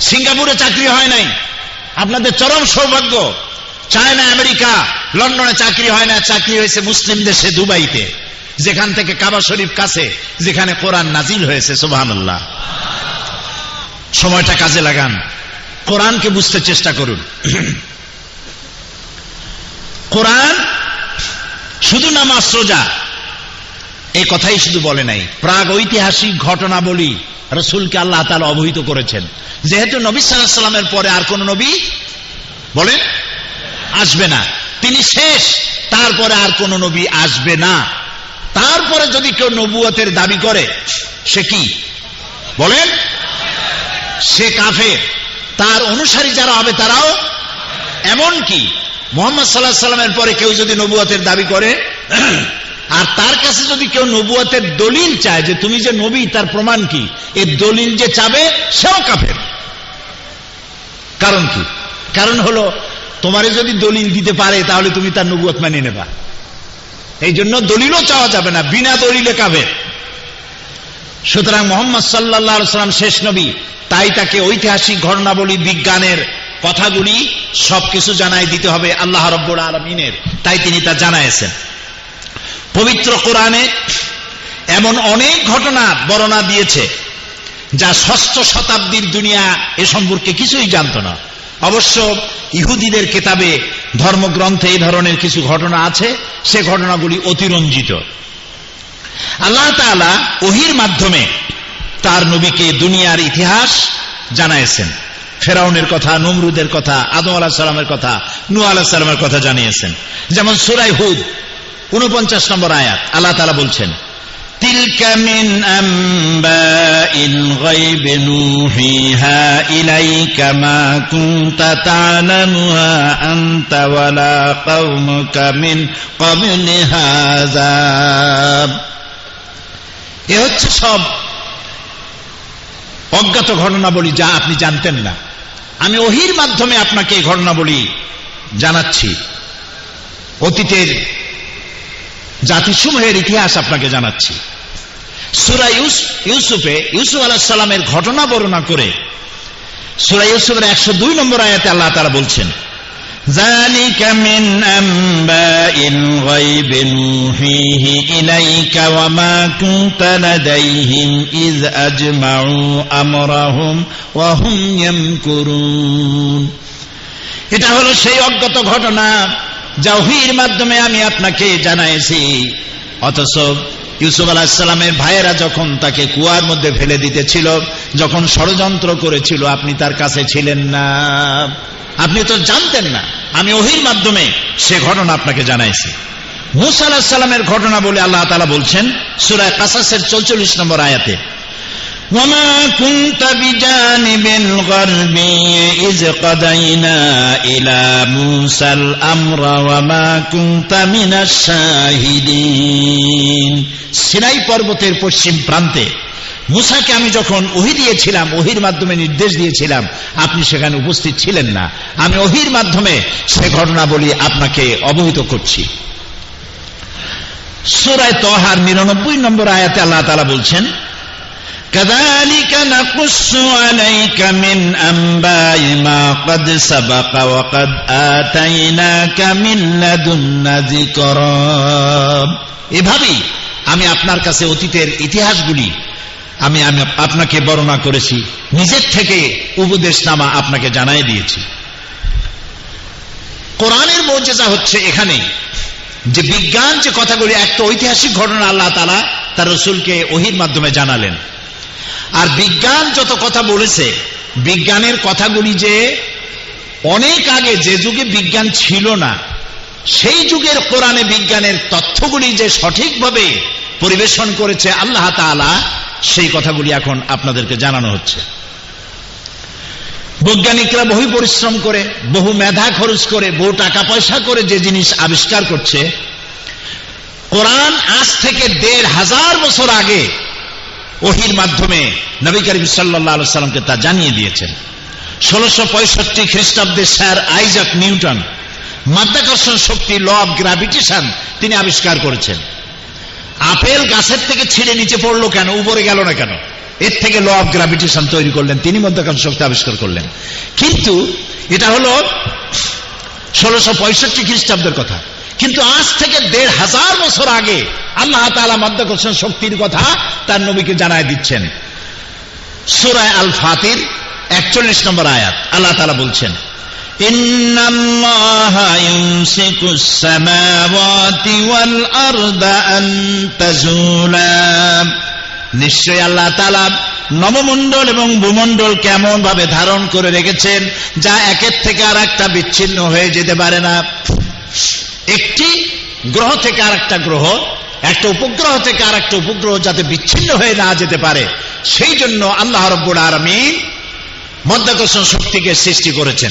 সিঙ্গাপুরে চাকরি হয় নাই। আপনাদের চরম সৌভাগ্য, চায়না, আমেরিকা, লন্ডনে চাকরি হয় না চাকরি হয়েছে মুসলিম দেশে, দুবাইতে, যেখান থেকে কাবা শরীফ কাছে, যেখানে কোরআন নাজিল হয়েছে সুবাহান সময়টা কাজে লাগান, কোরআনকে বুঝতে চেষ্টা করুন। কোরআন শুধু নামাজ সোজা এই কথাই শুধু বলে নাই প্রাগ ঐতিহাসিক ঘটনা বলি রসুলকে আল্লাহ তালা অবহিত করেছেন। যেহেতু নবী সাল্লাহ সাল্লামের পরে আর কোন নবী বলেন, আসবে না। তিনি শেষ, তারপরে আর কোন নবী আসবে না। তারপরে যদি কেউ নবুয়তের দাবি করে, সে কি? বলেন, সে কাফের। তার অনুসারী যারা হবে তারাও এমন কি? মোহাম্মদ সাল্লাহ সাল্লামের পরে কেউ যদি নবুয়তের দাবি করে আর তার কাছে যদি কেউ নবুয়তের দলিল চায় যে তুমি যে নবী, তার প্রমাণ কি? এই দলিল যে চাবে, সেও কাফের। কারণ কি? কারণ হলো, তোমারে যদি দলিল দিতে পারে, তাহলে তুমি তার নবুয়ত মানিয়ে নেবা। এই জন্য দলিলও চাওয়া যাবে না, বিনা দলিলে কাফের। সুতরাং মোহাম্মদ সাল্লাহ সাল্লাম শেষ নবী, তাই তাকে ঐতিহাসিক ঘটনাবলী, বিজ্ঞানের কথাগুলি সবকিছু জানাই দিতে হবে আল্লাহ রব্বুল আলমিনের। তাই তিনি তা জানাইছেন পবিত্র কোরআনে এমন অনেক ঘটনা বর্ণনা দিয়েছে, যা ষষ্ঠ শতাব্দীর দুনিয়া এ সম্পর্কে কিছুই জানত না। অবশ্য ইহুদিদের কেতাবে ধর্মগ্রন্থে এই ধরনের কিছু ঘটনা আছে, সে ঘটনাগুলি অতিরঞ্জিত। আল্লাহ তালা ওহির মাধ্যমে তার নবীকে দুনিয়ার ইতিহাস জানাইছেন। ফেরাউনের কথা, নমরুদের কথা, আদম আলাহ সালামের কথা নু আলাহ সালামের কথা জানিয়েছেন। যেমন সুরাই হুদ উনপঞ্চাশ নম্বর আয়াত আল্লাহ তালা বলছেন এ হচ্ছে সব অজ্ঞাত ঘটনাবলী যা আপনি জানতেন না। আমি ওহির মাধ্যমে আপনাকে এই ঘটনাবলী জানাচ্ছি। অতীতের জাতিসমূহের ইতিহাস আপনাকে জানাচ্ছি সুরা ইউসুফে ইউসুফ আলাহ সালামের ঘটনা বর্ণনা করে সুরা ইউসুফের একশো দুই নম্বর আয়াতে আল্লাহ তারা বলছেন ذلك من أنباء الغيب نوحيه إليك وما كنت لديهم إذ أجمعوا أمرهم وهم يمكرون এটা হলো সেই অজ্ঞাত ঘটনা যা ওহির মাধ্যমে আমি আপনাকে জানাইছি। অথচ ইউসুফ আলাহিসাল্লামের ভাইয়েরা যখন তাকে কুয়ার মধ্যে ফেলে দিতেছিল, যখন ষড়যন্ত্র করেছিল, আপনি তার কাছে ছিলেন না। আপনি তো জানতেন না, আমি ওহির মাধ্যমে সে ঘটনা আপনাকে জানাইছি। মুসা আলাহিসাল্লামের ঘটনা বলে আল্লাহ তালা বলছেন সুরায় কাসাসের চৌচল্লিশ নম্বর আয়াতে وما كنت بجانب الغرب إذ قضينا إلى موسى الأمر وما كنت من الشاهدين সিনাই পর্বতের পশ্চিম প্রান্তে মুসাকে আমি যখন ওহি দিয়েছিলাম ওহির মাধ্যমে নির্দেশ দিয়েছিলাম আপনি সেখানে উপস্থিত ছিলেন না আমি ওহির মাধ্যমে সে ঘটনা বলি আপনাকে অবহিত করছি সুরায় তহার নিরানব্বই নম্বর আয়াতে আল্লাহ তালা বলছেন كذلك نقص عليك من أنباء ما قد سبق وقد آتيناك من لدنا ذكرا এভাবেই আমি আপনার কাছে অতীতের ইতিহাসগুলি আমি আমি আপনাকে বর্ণনা করেছি নিজের থেকে উপদেশ নামা আপনাকে জানাই দিয়েছি কোরআনের মর্যাদা হচ্ছে এখানে যে বিজ্ঞান যে কথাগুলি একটা ঐতিহাসিক ঘটনা আল্লাহ তালা তার রসুলকে ওহির মাধ্যমে জানালেন আর বিজ্ঞান যত কথা বলেছে, বিজ্ঞানের কথাগুলি যে অনেক আগে যে যুগে বিজ্ঞান ছিল না, সেই যুগের কোরআনে বিজ্ঞানের তথ্যগুলি যে সঠিকভাবে পরিবেশন করেছে আল্লাহ তালা সেই কথাগুলি এখন আপনাদেরকে জানানো হচ্ছে। বৈজ্ঞানিকরা বহু পরিশ্রম করে, বহু মেধা খরচ করে, বহু টাকা পয়সা করে যে জিনিস আবিষ্কার করছে। কোরআন আজ থেকে দেড় হাজার বছর আগে ওহির মাধ্যমে নবী করিম সাল্লাহ সাল্লামকে তা জানিয়ে দিয়েছেন। ষোলোশো পঁয়ষট্টি খ্রিস্টাব্দে স্যার আইজাক নিউটন, মাধ্যাকর্ষণ শক্তি ল অব গ্রাভিটেশন তিনি আবিষ্কার করেছেন। আপেল গাছের থেকে ছিঁড়ে নিচে পড়ল কেন? উপরে গেল না কেন? এর থেকে ল অফ গ্রাভিটেশন তৈরি করলেন, তিনি মধ্যাকর্ষণ শক্তি আবিষ্কার করলেন। কিন্তু এটা হলো ষোলোশো পঁয়ষট্টি খ্রিস্টাব্দের কথা। কিন্তু আজ থেকে দেড় হাজার বছর আগে আল্লাহ তালা মধ্যাকর্ষণ শক্তির কথা তার নবীকে জানায় দিচ্ছেন সুরায় আল ফাতির একচল্লিশ নম্বর আয়াত আল্লাহ তালা বলছেন إن الله يمسك السماوات والأرض أن تزولا নিশ্চয় আল্লাহ তালা নবমণ্ডল এবং ভূমণ্ডল কেমন ভাবে ধারণ করে রেখেছেন যা একের থেকে আর একটা বিচ্ছিন্ন হয়ে যেতে পারে না একটি গ্রহ থেকে আর একটা গ্রহ, একটা উপগ্রহ থেকে আর একটা উপগ্রহ যাতে বিচ্ছিন্ন হয়ে না যেতে পারে, সেই জন্য আল্লাহ রব্বুল আলমিন মধ্যাকর্ষণ শক্তিকে সৃষ্টি করেছেন।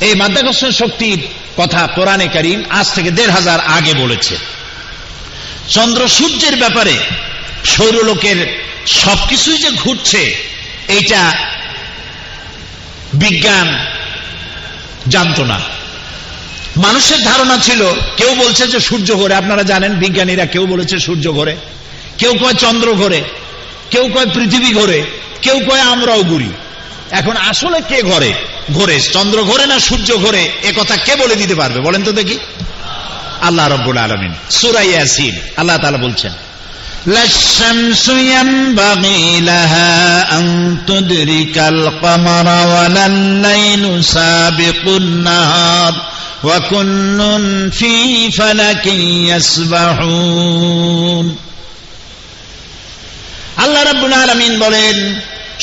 এই মাধ্যাকর্ষণ শক্তির কথা কোরআনে করিম আজ থেকে দেড় হাজার আগে বলেছে। চন্দ্র সূর্যের ব্যাপারে সৌরলোকের সবকিছুই যে ঘুরছে, এইটা বিজ্ঞান জানত না। মানুষের ধারণা ছিল কেউ বলছে যে সূর্য ঘোরে আপনারা জানেন বিজ্ঞানীরা কেউ বলেছে সূর্য ঘোরে কেউ কয় চন্দ্র ঘোরে কেউ কয় পৃথিবী ঘোরে কেউ কয় আমরাও ঘুরি এখন আসলে কে ঘরে ঘোরে চন্দ্র ঘোরে না সূর্য ঘোরে এ কথা কে বলে দিতে পারবে বলেন তো দেখি আল্লাহ রব্বুল আলমিন সুরাই ইয়াসিন আল্লাহ তালা বলছেন لا الشمس ينبغي لها أن تدرك القمر ولا الليل سابق النهار وكل في فلك يسبحون আল্লাহ রাব্বুল আলমিন বলেন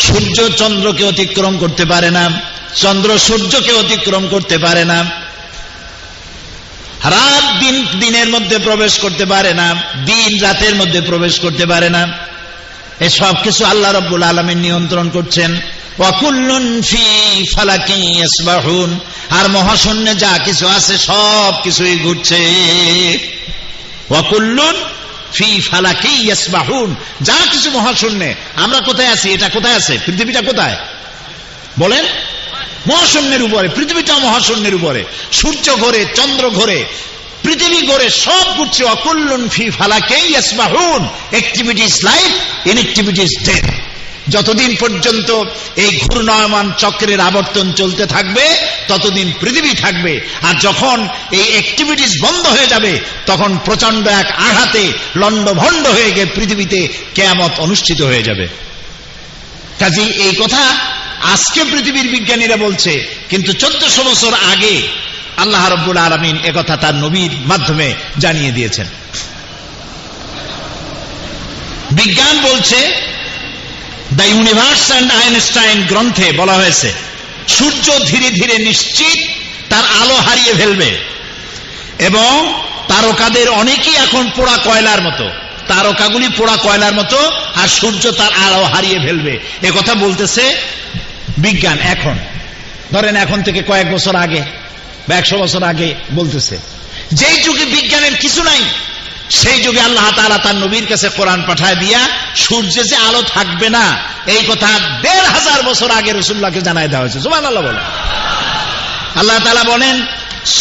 সূর্য চন্দ্রকে অতিক্রম করতে পারে না চন্দ্র সূর্যকে অতিক্রম করতে পারে না রাত দিন দিনের মধ্যে প্রবেশ করতে পারে না দিন রাতের মধ্যে প্রবেশ করতে পারে না এই সব কিছু আল্লাহ রব্বুল আলমিন নিয়ন্ত্রণ করছেন। আর মহাশূন্যে যা কিছু আছে সব কিছুই ঘুরছে। ফি ফালাকি যা কিছু মহাশূন্যে, আমরা কোথায় আছি? এটা কোথায় আছে? পৃথিবীটা কোথায়? বলেন। মহাশূন্যের উপরে পৃথিবীটা মহাশূন্যের উপরে। সূর্য ঘোরে, চন্দ্র ঘোরে। পৃথিবী ঘোরে সব ঘুরছে অকুল্লুন ফি ফালাকে ইয়াসবাহুন। অ্যাক্টিভিটিস লাইফ ইনএক্টিভিটিস ডেথ যতদিন পর্যন্ত এই ঘূর্ণয়মান চক্রের আবর্তন চলতে থাকবে, ততদিন পৃথিবী থাকবে। আর যখন এই অ্যাক্টিভিটিস বন্ধ হয়ে যাবে, তখন প্রচণ্ড এক আঘাতে, লণ্ডভণ্ড হয়ে গিয়ে পৃথিবীতে কেয়ামত অনুষ্ঠিত হয়ে যাবে। কাজী এই কথা আজকে পৃথিবীর বিজ্ঞানীরা বলছে, কিন্তু চোদ্দশো বছর আগে আল্লাহ রব্বুল আলমিন একথা তার নবীর মাধ্যমে জানিয়ে দিয়েছেন। বিজ্ঞান বলছে, দ্য ইউনিভার্স অ্যান্ড আইনস্টাইন গ্রন্থে বলা হয়েছে, সূর্য ধীরে ধীরে নিশ্চিত, তার আলো হারিয়ে ফেলবে এবং তারকাদের অনেকেই এখন পোড়া কয়লার মতো, তারকাগুলি পোড়া কয়লার মতো, আর সূর্য তার আলো হারিয়ে ফেলবে। কথা বলতেছে বিজ্ঞান এখন। ধরেন এখন থেকে কয়েক বছর আগে বা একশো বছর আগে বলতেছে, যেই যুগে বিজ্ঞানের কিছু নাই, সেই যুগে আল্লাহ তালা তার নবীর কাছে কোরআন পাঠায় দিয়া সূর্যে যে আলো থাকবে না, এই কথা দেড় হাজার বছর আগে রসুল্লাহকে জানাই দেওয়া হয়েছে। সুমান আল্লাহ বলে আল্লাহ তালা বলেন,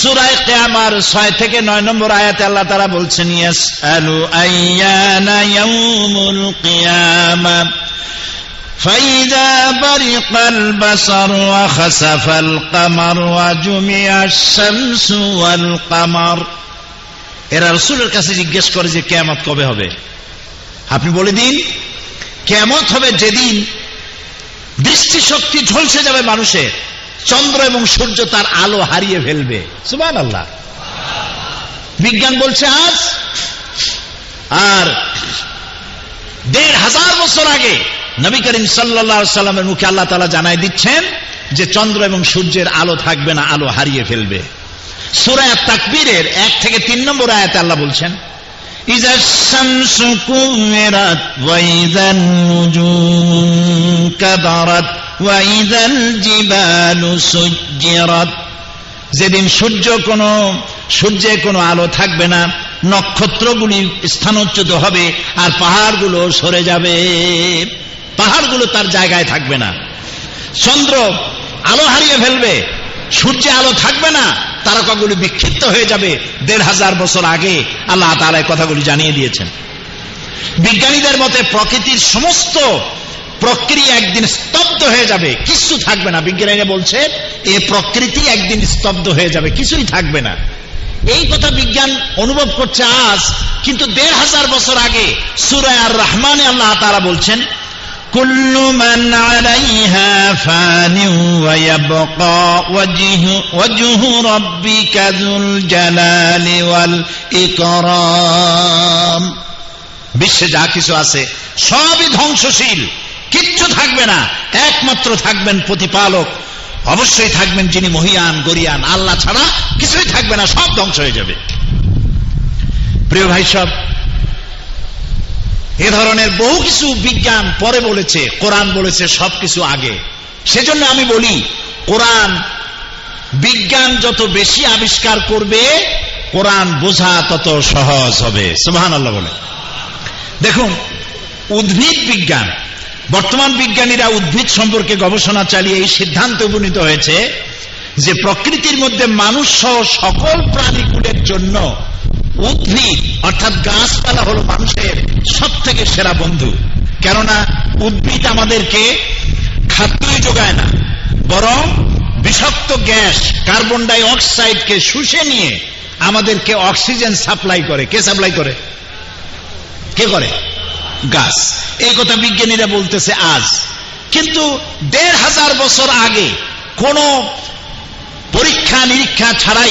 সুরায় কেয়ামার ছয় থেকে নয় নম্বর আয়াতে আল্লাহ তারা বলছেন ইয়াস আলু আইয়ানা কিয়ামা। فإذا برق البصر وخسف القمر وجمع الشمس والقمر এরা রসুলের কাছে জিজ্ঞেস করে যে কেয়ামত কবে হবে আপনি বলে দিন কেয়ামত হবে যেদিন দৃষ্টিশক্তি ঝলসে যাবে মানুষের চন্দ্র এবং সূর্য তার আলো হারিয়ে ফেলবে সুমান আল্লাহ বিজ্ঞান বলছে আজ আর দেড় হাজার বছর আগে নবী করিম সাল্লা সাল্লামের মুখে আল্লাহ তালা জানাই দিচ্ছেন যে চন্দ্র এবং সূর্যের আলো থাকবে না আলো হারিয়ে ফেলবে সুরায় তাকবীরের এক থেকে তিন নম্বর আয়াতে আল্লাহ বলছেন إذا الشمس كورت وإذا النجوم كبرت وإذا الجبال سجرت যেদিন সূর্য কোনো সূর্যে কোনো আলো থাকবে না নক্ষত্রগুলি স্থানোচ্যুত হবে আর পাহাড়গুলো সরে যাবে পাহাড়গুলো তার জায়গায় থাকবে না। চন্দ্র আলো হারিয়ে ফেলবে, সূর্যে আলো থাকবে না, তারকাগুলি বিক্ষিপ্ত হয়ে যাবে দেড় হাজার বছর আগে আল্লাহ এই কথাগুলি জানিয়ে দিয়েছেন। বিজ্ঞানীদের মতে প্রকৃতির সমস্ত প্রক্রিয়া একদিন স্তব্ধ হয়ে যাবে, কিছু থাকবে না। বিজ্ঞানীরা বলছে এ প্রকৃতি একদিন স্তব্ধ হয়ে যাবে, কিছুই থাকবে না। এই কথা বিজ্ঞান অনুভব করছে আজ, কিন্তু দেড় হাজার বছর আগে সুরায় আর রহমানে আল্লাহ তারা বলছেন كل من عليها فان ويبقى وجه, وجه ربك ذو الجلال والإكرام বিশ্বে যা কিছু আছে সবই ধ্বংসশীল কিচ্ছু থাকবে না একমাত্র থাকবেন প্রতিপালক অবশ্যই থাকবেন যিনি মহিয়ান গরিয়ান আল্লাহ ছাড়া কিছুই থাকবে না সব ধ্বংস হয়ে যাবে প্রিয় ভাই সব এ ধরনের বহু কিছু বিজ্ঞান পরে বলেছে, কোরআন বলেছে সবকিছু আগে। সেজন্য আমি বলি, কোরআন বিজ্ঞান যত বেশি আবিষ্কার করবে, কোরআন বোঝা তত সহজ হবে। সুবহান আল্লাহ বলে। দেখুন, উদ্ভিদ বিজ্ঞান, বর্তমান বিজ্ঞানীরা উদ্ভিদ সম্পর্কে গবেষণা চালিয়ে এই সিদ্ধান্তে উপনীত হয়েছে যে প্রকৃতির মধ্যে মানুষ সহ সকল প্রাণীকুলের জন্য উদ্ভিদ, অর্থাৎ গাছপালা হলো মানুষের সব থেকে সেরা বন্ধু। কেননা উদ্ভিদ আমাদেরকে খাদ্যই যোগায় না, বরং বিষাক্ত গ্যাস, কার্বন ডাই অক্সাইডকে শুষে নিয়ে আমাদেরকে অক্সিজেন সাপ্লাই করে। কে সাপ্লাই করে? কে করে? গাছ। এই কথা বিজ্ঞানীরা বলতেছে আজ। কিন্তু দেড় হাজার বছর আগে কোন পরীক্ষা নিরীক্ষা ছাড়াই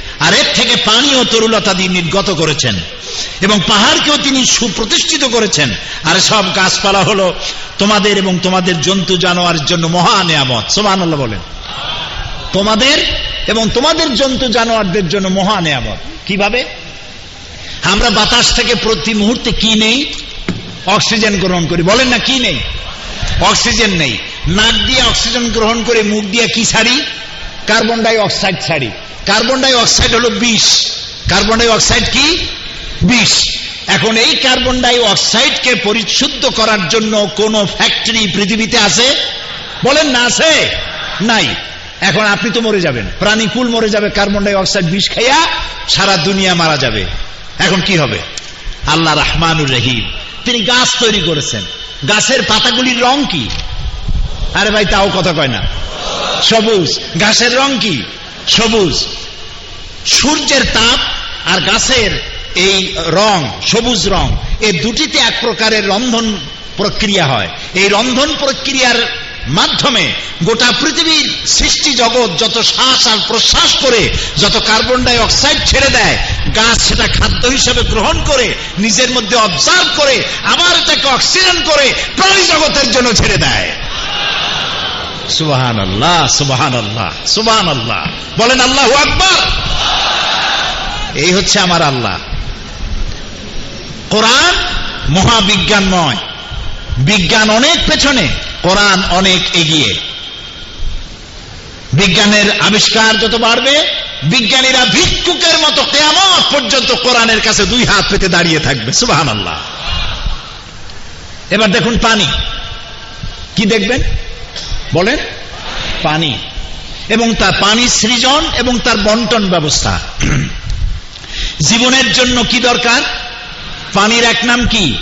আর এর থেকে পানি ও তরুলতা দিয়ে নির্গত করেছেন। এবং পাহাড়কেও তিনি সুপ্রতিষ্ঠিত করেছেন। আর সব গাছপালা হলো তোমাদের এবং তোমাদের জন্তু জানোয়ারের জন্য মহা নেয়ামত। সোমান বলেন। তোমাদের এবং তোমাদের জন্তু জানোয়ারদের জন্য মহা নেয়ামত। কীভাবে? আমরা বাতাস থেকে প্রতি মুহূর্তে কি নেই? অক্সিজেন গ্রহণ করি। বলেন না কি নেই? অক্সিজেন নেই। নাক দিয়ে অক্সিজেন গ্রহণ করে মুখ দিয়ে কি ছাড়ি? কার্বন ডাই অক্সাইড ছাড়ি। কার্বন ডাই অক্সাইড হলো বিষ। কার্বন ডাই অক্সাইড কি? বিষ। এখন এই কার্বন ডাই অক্সাইডকে পরিশুদ্ধ করার জন্য কোন ফ্যাক্টরি পৃথিবীতে আছে? বলেন না আছে? নাই। এখন আপনি তো মরে যাবেন। প্রাণীকুল মরে যাবে কার্বন ডাই অক্সাইড বিষ খাইয়া সারা দুনিয়া মারা যাবে। এখন কি হবে? আল্লাহ রহমানুর রহিম। তিনি গাছ তৈরি করেছেন। গাছের পাতাগুলির রং কি? আরে ভাই, তাও কথা কয় না। সবুজ। ঘাসের রং কি? সবুজ। সূর্যের তাপ আর গাছের এই রং, সবুজ রং এই দুটিতে এক প্রকারের রন্ধন প্রক্রিয়া হয়। এই রন্ধন প্রক্রিয়ার মাধ্যমে গোটা পৃথিবীর সৃষ্টি জগৎ যত শ্বাস আর প্রশ্বাস করে, যত কার্বন ডাই অক্সাইড ছেড়ে দেয়, গাছ সেটা খাদ্য হিসেবে গ্রহণ করে, নিজের মধ্যে অবজার্ভ করে, আবার এটাকে অক্সিজেন করে প্রাণী জগতের জন্য ছেড়ে দেয়। সুবাহান আল্লাহ সুবাহান আল্লাহ সুবাহান আল্লাহ বলেন আল্লাহ আকবর। এই হচ্ছে আমার আল্লাহ। কোরআন মহাবিজ্ঞান নয়। বিজ্ঞান অনেক পেছনে, কোরআন অনেক এগিয়ে। বিজ্ঞানের আবিষ্কার যত বাড়বে, বিজ্ঞানীরা ভিক্ষুকের মতো কেয়ামত পর্যন্ত কোরআনের কাছে দুই হাত পেতে দাঁড়িয়ে থাকবে। সুবাহান আল্লাহ এবার দেখুন পানি। কি দেখবেন? বলেন? পানি। এবং তার পানি সৃজন এবং তার বন্টন ব্যবস্থা। জীবনের জন্য কি দরকার? পানির এক নাম কি?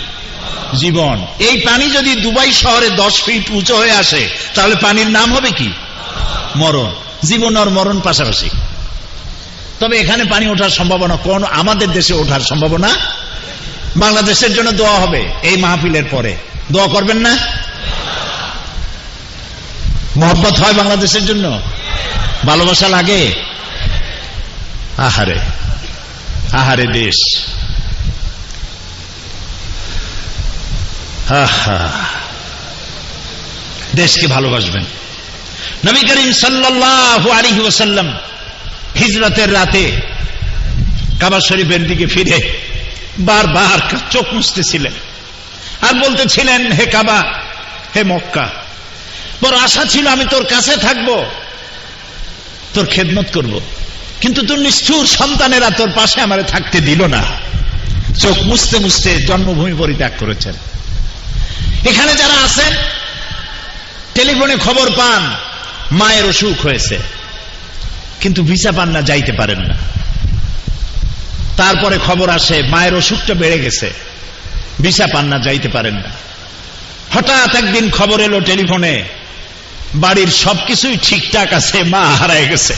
জীবন। এই পানি যদি দুবাই শহরে দশ ফিট উঁচু হয়ে আসে, তাহলে পানির নাম হবে কি? মরণ। জীবন আর মরণ পাশাপাশি। তবে এখানে পানি ওঠার সম্ভাবনা কোন, আমাদের দেশে ওঠার সম্ভাবনা বাংলাদেশের জন্য দোয়া হবে এই মাহফিলের পরে। দোয়া করবেন না? মহব্বত হয় বাংলাদেশের জন্য? ভালোবাসা লাগে? আহারে আহারে দেশ। দেশকে ভালোবাসবেন। নবী করিম সাল্লাহ আলী ওসাল্লাম হিজরতের রাতে কাবা শরীফের দিকে ফিরে বারবার চোখ মুছতেছিলেন। আর বলতেছিলেন, হে কাবা, হে মক্কা বড় আশা ছিল আমি তোর কাছে থাকব, তোর খেদমত করব। কিন্তু তোর নিষ্ঠুর সন্তানেরা তোর পাশে আমারে থাকতে দিল না। চোখ মুছতে মুছতে জন্মভূমি পরিত্যাগ করেছেন। এখানে যারা আছেন, টেলিফোনে খবর পান, মায়ের অসুখ হয়েছে। কিন্তু ভিসা পান না, যাইতে পারেন না। তারপরে খবর আসে, মায়ের অসুখটা বেড়ে গেছে। ভিসা পান না, যাইতে পারেন না। হঠাৎ একদিন খবর এলো টেলিফোনে বাড়ির সবকিছুই ঠিকঠাক আছে, মা হারায় গেছে।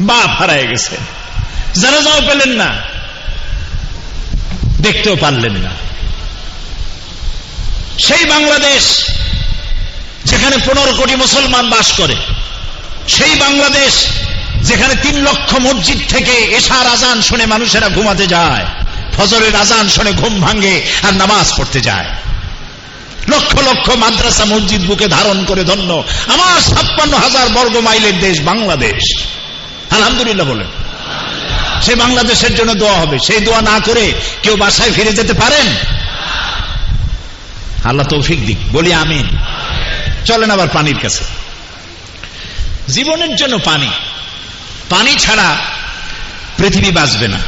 বাপ হারায় গেছে। যারা যাও পেলেন না, দেখতেও পারলেন না। সেই বাংলাদেশ যেখানে পনেরো কোটি মুসলমান বাস করে, সেই বাংলাদেশ যেখানে তিন লক্ষ মসজিদ থেকে এশার আজান শুনে মানুষেরা ঘুমাতে যায়, ফজরের আজান শুনে ঘুম ভাঙ্গে আর নামাজ পড়তে যায়। লক্ষ লক্ষ মাদ্রাসা মসজিদ বুকে ধারণ করে ধন্য। আমার ছাপ্পান্ন হাজার বর্গ মাইলের দেশ বাংলাদেশ। আলহামদুলিল্লাহ বলেন। সে বাংলাদেশের জন্য দোয়া হবে। সেই দোয়া না করে কেউ বাসায় ফিরে যেতে পারেন? আল্লাহ তৌফিক দিক। বলি আমিন। চলেন আবার পানির কাছে। জীবনের জন্য পানি। পানি ছাড়া পৃথিবী বাঁচবে না।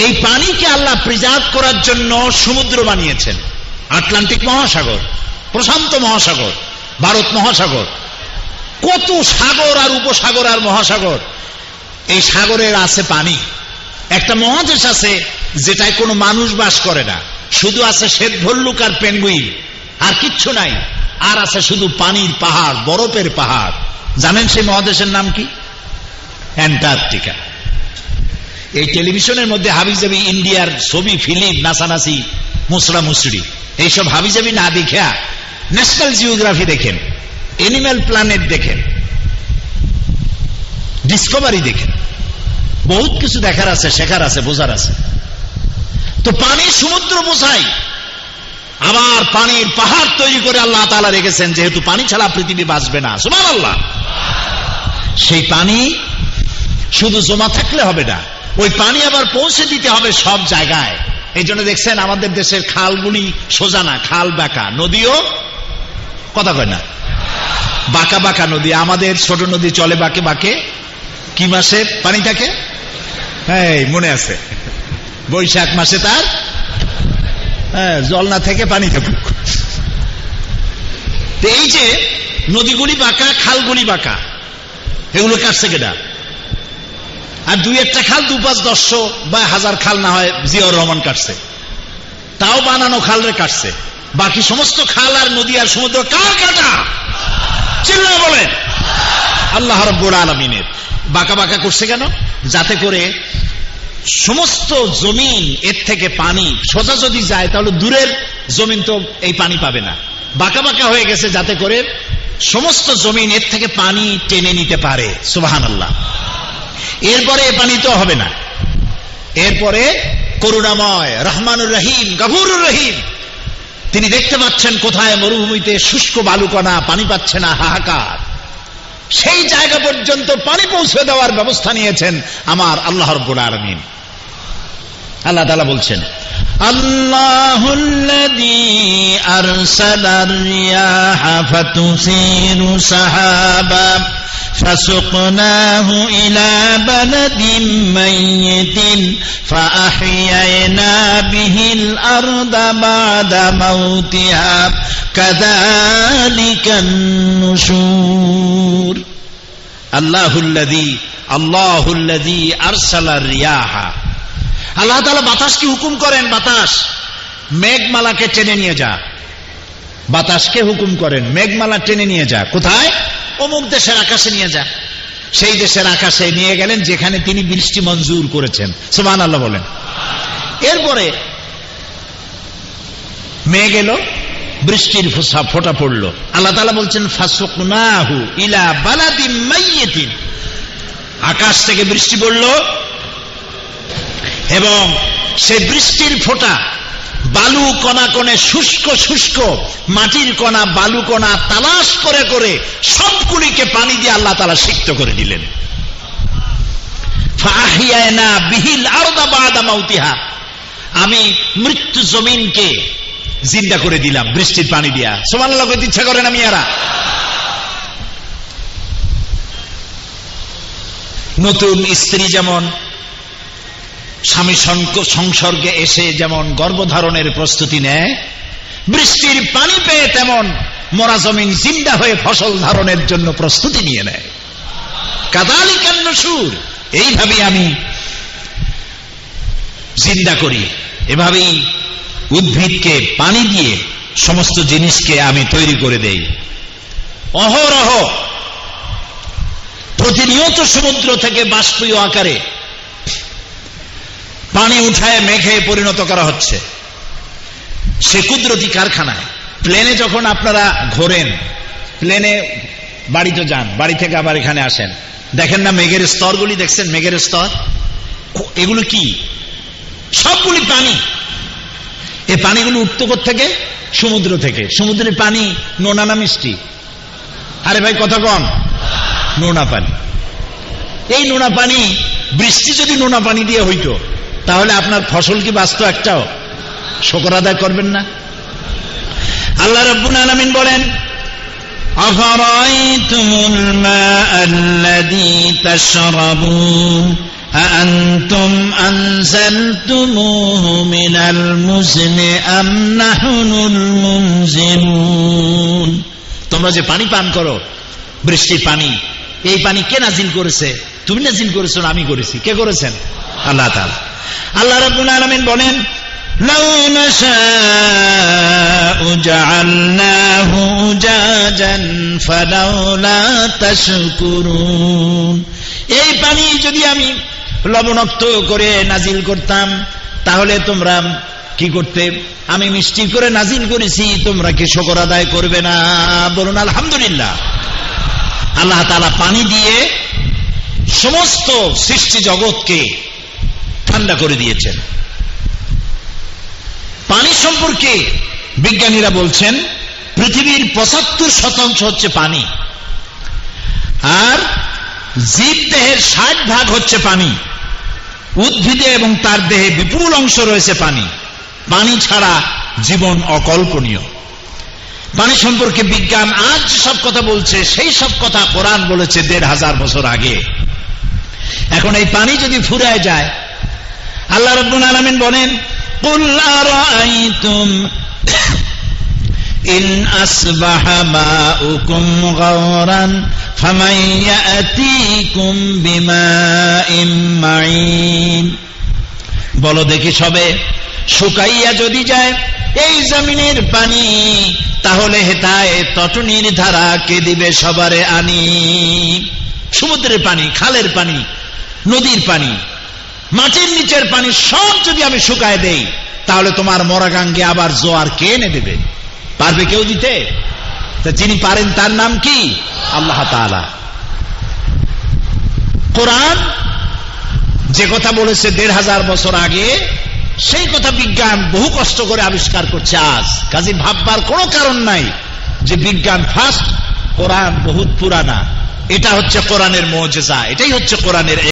এই পানিকে আল্লাহ প্রিজার্ভ করার জন্য সমুদ্র বানিয়েছেন। আটলান্টিক মহাসাগর, প্রশান্ত মহাসাগর, ভারত মহাসাগর। কত সাগর আর উপসাগর আর মহাসাগর। এই সাগরের আছে পানি। একটা মহাদেশ আছে যেটায় কোনো মানুষ বাস করে না। শুধু আছে শ্বেত ভল্লুক আর পেঙ্গুইন, আর কিচ্ছু নাই। আর আছে শুধু পানির পাহাড়, বরফের পাহাড়। জানেন সেই মহাদেশের নাম কি? অ্যান্টার্কটিকা। এই টেলিভিশনের মধ্যে হাবিজাবি ইন্ডিয়ার ছবি, ফিল্ম, নাচানাচি, মুসরা মুসরি, এইসব হাবিজাবি না দেখা, ন্যাশনাল জিওগ্রাফি দেখেন, এনিম্যাল প্ল্যানেট দেখেন, ডিসকভারি দেখেন, বহুত কিছু দেখার আছে, শেখার আছে, বোঝার আছে। তো পানি সমুদ্র বোঝাই, আবার পানির পাহাড় তৈরি করে আল্লাহ তালা রেখেছেন, যেহেতু পানি ছাড়া পৃথিবী বাঁচবে না। সুমান আল্লাহ সেই পানি শুধু জমা থাকলে হবে না ওই পানি আবার পৌঁছে দিতে হবে সব জায়গায়। এই জন্য দেখছেন আমাদের দেশের খালগুলি সোজা না খাল বাঁকা। নদীও কথা কয় না? বাঁকা বাঁকা নদী। আমাদের ছোট নদী চলে বাঁকে বাঁকে। কি মাসে পানি থাকে হ্যাঁ মনে আছে। বৈশাখ মাসে তার হ্যাঁ, জল না থেকে পানি থাকুক। এই যে নদীগুলি বাঁকা খালগুলি বাঁকা এগুলো কাটছে কেটা আর দুই একটা খাল, দু পাঁচ দশশো বা হাজার খাল না হয় জিয়াউর রহমান কাটছে। তাও বানানো খালরে কাটছে। বাকি সমস্ত খাল আর নদী আর সমুদ্র কার কাটা? চিল্লা বলেন। আল্লাহ রব্বুল আলমিনের। বাঁকা বাঁকা করছে কেন? যাতে করে সমস্ত জমিন এর থেকে পানি সোজা যদি যায়, তাহলে দূরের জমিন তো এই পানি পাবে না। বাঁকা বাঁকা হয়ে গেছে যাতে করে সমস্ত জমিন এর থেকে পানি টেনে নিতে পারে। সুবাহান আল্লাহ এরপরে এ পানি তো হবে না এরপরে করুণাময় রহমানুর রহিম গফুরুর রহিম তিনি দেখতে পাচ্ছেন কোথায় মরুভূমিতে শুষ্ক বালুকণা পানি পাচ্ছে না হাহাকার সেই জায়গা পর্যন্ত পানি পৌঁছে দেওয়ার ব্যবস্থা নিয়েছেন আমার আল্লাহ রব্বুল আলমিন আল্লাহ তালা বলছেন الله الذي أرسل الرياح فتثير سحابا فسقناه إلى بلد ميت فأحيينا به الأرض بعد موتها كذلك النشور الله الذي الله الذي أرسل الرياح আল্লাহ তালা বাতাসকে হুকুম করেন বাতাস মেঘমালাকে টেনে নিয়ে যা বাতাসকে হুকুম করেন মেঘমালা টেনে নিয়ে যা কোথায় অমুক দেশের আকাশে নিয়ে যা সেই দেশের আকাশে নিয়ে গেলেন যেখানে তিনি বৃষ্টি মঞ্জুর করেছেন। সুমান আল্লাহ বলেন। এরপরে মেঘ এলো, বৃষ্টির ফোসা ফোটা পড়ল। আল্লাহ তালা বলছেন, ফাসুকনাহু ইলা বালাদিম মাইয়েতিন। আকাশ থেকে বৃষ্টি পড়ল এবং সে বৃষ্টির ফোঁটা বালু কণা কণে শুষ্ক শুষ্ক, মাটির কণা, বালু কণা তালাশ করে করে সবগুলিকে পানি দিয়ে আল্লাহ তালা সিক্ত করে দিলেন। আমি মৃত্যু জমিনকে জিন্দা করে দিলাম, বৃষ্টির পানি দিয়া। সমান করতে ইচ্ছা করে না মিয়ারা? নতুন স্ত্রী যেমন স্বামী সংসর্গে এসে যেমন গর্ভধারণের প্রস্তুতি নেয়, বৃষ্টির পানি পেয়ে তেমন মরা জমিন জিন্দা হয়ে ফসল ধারণের জন্য প্রস্তুতি নিয়ে নেয়। কাদালি কান্ন সুর এইভাবে আমি জিন্দা করি। এভাবেই উদ্ভিদকে পানি দিয়ে সমস্ত জিনিসকে আমি তৈরি করে দেই। অহরহ প্রতিনিয়ত সমুদ্র থেকে বাষ্পীয় আকারে পানি উঠায় মেঘে পরিণত করা হচ্ছে। সে কুদরতি কারখানায়। প্লেনে যখন আপনারা ঘোরেন, প্লেনে বাড়িতে যান, বাড়ি থেকে আবার এখানে আসেন। দেখেন না মেঘের স্তরগুলি, দেখছেন মেঘের স্তর? এগুলো কি? সবগুলি পানি। এই পানিগুলো উঠতো থেকে সমুদ্র থেকে। সমুদ্রের পানি নোনা না মিষ্টি? আরে ভাই, কথা কম নোনা পানি। এই নোনা পানি, বৃষ্টি যদি নোনা পানি দিয়ে হইতো তাহলে আপনার ফসল কি বাঁচত একটাও শকর আদায় করবেন না আল্লাহ রব্বুল আলমিন বলেন أفرأيتم الماء الذي تشربون أأنتم أنزلتموه من المزن أم نحن المنزلون তোমরা যে পানি পান করো বৃষ্টির পানি এই পানি কে নাজিল করেছে তুমি নাজিল করেছো না আমি করেছি কে করেছেন আল্লাহ তাআলা আল্লাহ রাব্বুল আলামিন বলেন لو نشاء جعلناه أجاجا فلولا تشكرون এই পানি যদি আমি লবণাক্ত করে নাজিল করতাম তাহলে তোমরা কি করতে আমি মিষ্টি করে নাজিল করেছি তোমরা কি শকর আদায় করবে না বলুন আলহামদুলিল্লাহ আল্লাহ তাআলা পানি দিয়ে সমস্ত সৃষ্টি জগৎকে ঠান্ডা করে দিয়েছেন। পানি সম্পর্কে বিজ্ঞানীরা বলছেন, পৃথিবীর পঁচাত্তর শতাংশ হচ্ছে পানি, আর জীব দেহের ষাট ভাগ হচ্ছে পানি। উদ্ভিদে এবং তার দেহে বিপুল অংশ রয়েছে পানি। পানি ছাড়া জীবন অকল্পনীয়। পানি সম্পর্কে বিজ্ঞান আজ সব কথা বলছে, সেই সব কথা কোরআন বলেছে দেড় হাজার বছর আগে। এখন এই পানি যদি ফুরায় যায়, আল্লাহ রব্দুল আলমিন বলেন ইন বলো দেখি সবে, শুকাইয়া যদি যায়, এই জমিনের পানি, তাহলে হেতায় তটনির ধারা কে দিবে সবারে আনি? সমুদ্রের পানি, খালের পানি নদীর পানি, মাটির নিচের পানি সব যদি আমি শুকায় দেই, তাহলে তোমার মরাগাঙ্গে আবার জোয়ার কে এনে দেবে? পারবে কেউ দিতে? তা যিনি পারেন তার নাম কি? আল্লাহ কোরআন যে কথা বলেছে দেড় হাজার বছর আগে, সেই কথা বিজ্ঞান বহু কষ্ট করে আবিষ্কার করছে আজ। কাজে ভাববার কোনো কারণ নাই যে বিজ্ঞান ফার্স্ট কোরআন বহুত পুরানা। এটা হচ্ছে কোরআনের মৌজেজা, এটাই হচ্ছে কোরআনের